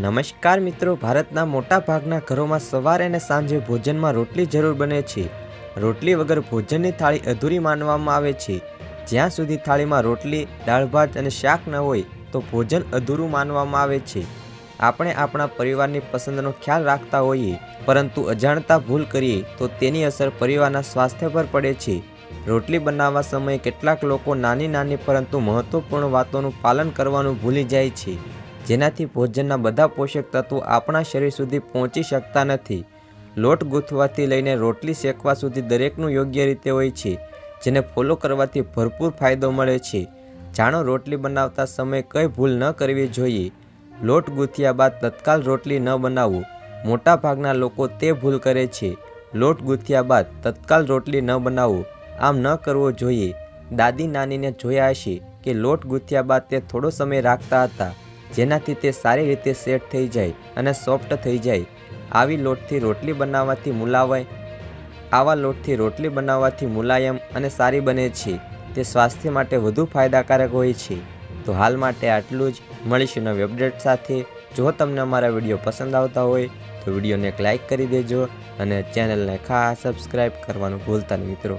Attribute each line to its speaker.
Speaker 1: નમસ્કાર મિત્રો, ભારતના મોટા ભાગના ઘરોમાં સવારે અને સાંજે ભોજનમાં રોટલી જરૂર બને છે. રોટલી વગર ભોજનની થાળી અધૂરી માનવામાં આવે છે. જ્યાં સુધી થાળીમાં રોટલી, દાળ ભાત અને શાક ન હોય, તો ભોજન અધૂરું માનવામાં આવે છે. આપણે આપણા પરિવારની પસંદનો ખ્યાલ રાખતા હોઈએ, પરંતુ અજાણતા ભૂલ કરીએ, તો તેની અસર પરિવારના સ્વાસ્થ્ય પર પડે છે. રોટલી બનાવવા સમયે કેટલાક લોકો નાની નાની પરંતુ મહત્વપૂર્ણ વાતોનું પાલન કરવાનું ભૂલી જાય છે. જેનાથી ભોજનના બધા પોષક તત્વો આપણા શરીર સુધી પહોંચી શકતા નથી. લોટ ગૂંથવાથી લઈને રોટલી શેકવા સુધી દરેકનું યોગ્ય રીતે હોય છે, જેને ફોલો કરવાથી ભરપૂર ફાયદો મળે છે. જાણો, રોટલી બનાવતા સમયે કઈ ભૂલ ન કરવી જોઈએ. લોટ ગૂંથ્યા બાદ તત્કાલ રોટલી ન બનાવવું. મોટાભાગના લોકો તે ભૂલ કરે છે. લોટ ગૂંથ્યા બાદ તત્કાલ રોટલી ન બનાવવું. આમ ન કરવો જોઈએ. દાદી નાનીને જોયા હશે કે લોટ ગૂંથ્યા બાદ તે થોડો સમય રાખતા હતા. જેનાથી તે સારી રીતે સેટ થઈ જાય અને સોફ્ટ થઈ જાય. આવી લોટથી રોટલી બનાવવાથી મુલાવાય, આવા લોટથી રોટલી બનાવવાથી મુલાયમ અને સારી બને છે. તે સ્વાસ્થ્ય માટે વધુ ફાયદાકારક હોય છે. તો હાલ માટે આટલું જ. મળીશું નવી અપડેટ સાથે. જો તમને અમારા વીડિયો પસંદ આવતા હોય, તો વિડીયોને એક લાઇક કરી દેજો અને ચેનલને ખાસ સબસ્ક્રાઈબ કરવાનું ભૂલતા નહીં મિત્રો.